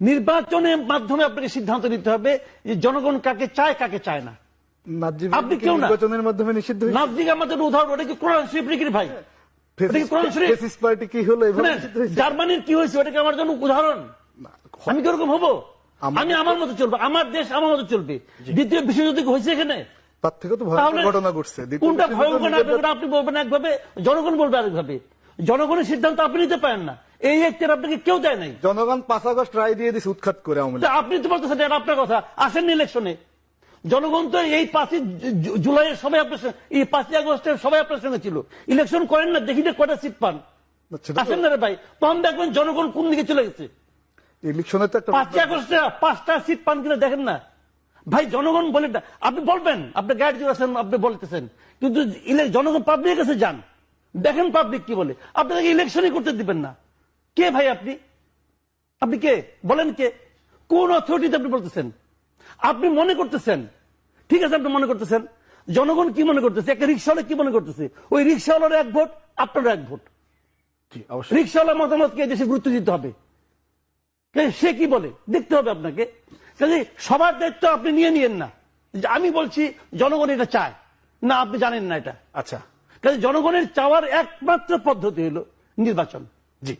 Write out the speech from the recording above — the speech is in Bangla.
নির্বাচনের মাধ্যমে আপনাকে সিদ্ধান্ত নিতে হবে যে জনগণ কাকে চায় কাকে চায় না। আপনি কেউ নির্বাচনের মাধ্যমে নিষিদ্ধ আমাদের উদাহরণ ওটা কি কোরআন শরীফ নাকি ভাই? জার্মানির কি হয়েছে? ওটা কি আমার জন্য উদাহরণ। আমি কীরকম হব? আমি আমার মতো চলবো আমার দেশ আমার মতো চলবে। দ্বিতীয় বিশ্বযুদ্ধ হয়েছে এখানে? তার থেকে তো ঘটনা ঘটছে। কোনটা ভয়ঙ্কর আপনি বলবেন একভাবে জনগণ বলবে আরেকভাবে। জনগণের সিদ্ধান্ত আপনি নিতে পারেন না। এই একটের আপনাকে কেউ দেয় নাই। জনগণ পাঁচ আগস্ট রায় দিয়ে দিছে উৎখাত করে আওয়ামী লীগ। আপনি তো বলতেছেন এটা আপনার কথা। আসেননি ইলেকশনে। জনগণ তো এই পাঁচই জুলাইয়ের সবাই আপনার এই পাঁচই আগস্টের সবাই আপনার সঙ্গে ছিল। ইলেকশন করেন না দেখি না কয়টা সিট পান আসেন না রে ভাই। তখন দেখবেন জনগণ কোন দিকে চলে গেছে। ইলেকশনে তো একটা পাঁচই আগস্টে পাঁচটা সিট পান কিনা দেখেন না। ভাই জনগণ বলে আপনি বলবেন আপনি গাইড আছেন আপনি বলতেছেন। কিন্তু জনগণ পাবলিকের কাছে যান। দেখেন পাবলিক কি বলে। আপনাকে ইলেকশনই করতে দিবেন না। কে ভাই আপনি? আপনি কে? বলেন কে? কোন অথরিটিতে আপনি বলতেছেন? আপনি মনে করতেছেন? ঠিক আছে আপনি মনে করতেছেন? জনগণ কি মনে করতেছে? একটা রিক্সাওয়ালা কি মনে করতেছে? ওই রিক্সাওয়ালার এক ভোট আপনারও এক ভোট। রিক্সাওয়ালার মতামতকে দেশে গুরুত্ব দিতে হবে। সে কি বলে? দেখতে হবে আপনাকে। সবার দায়িত্ব আপনি নিয়ে নিয়েন না। আমি বলছি জনগণ এটা চায়। না আপনি জানেন না এটা। আচ্ছা। কাজে জনগণের চাওয়ার একমাত্র পদ্ধতি হলো নির্বাচন। জি।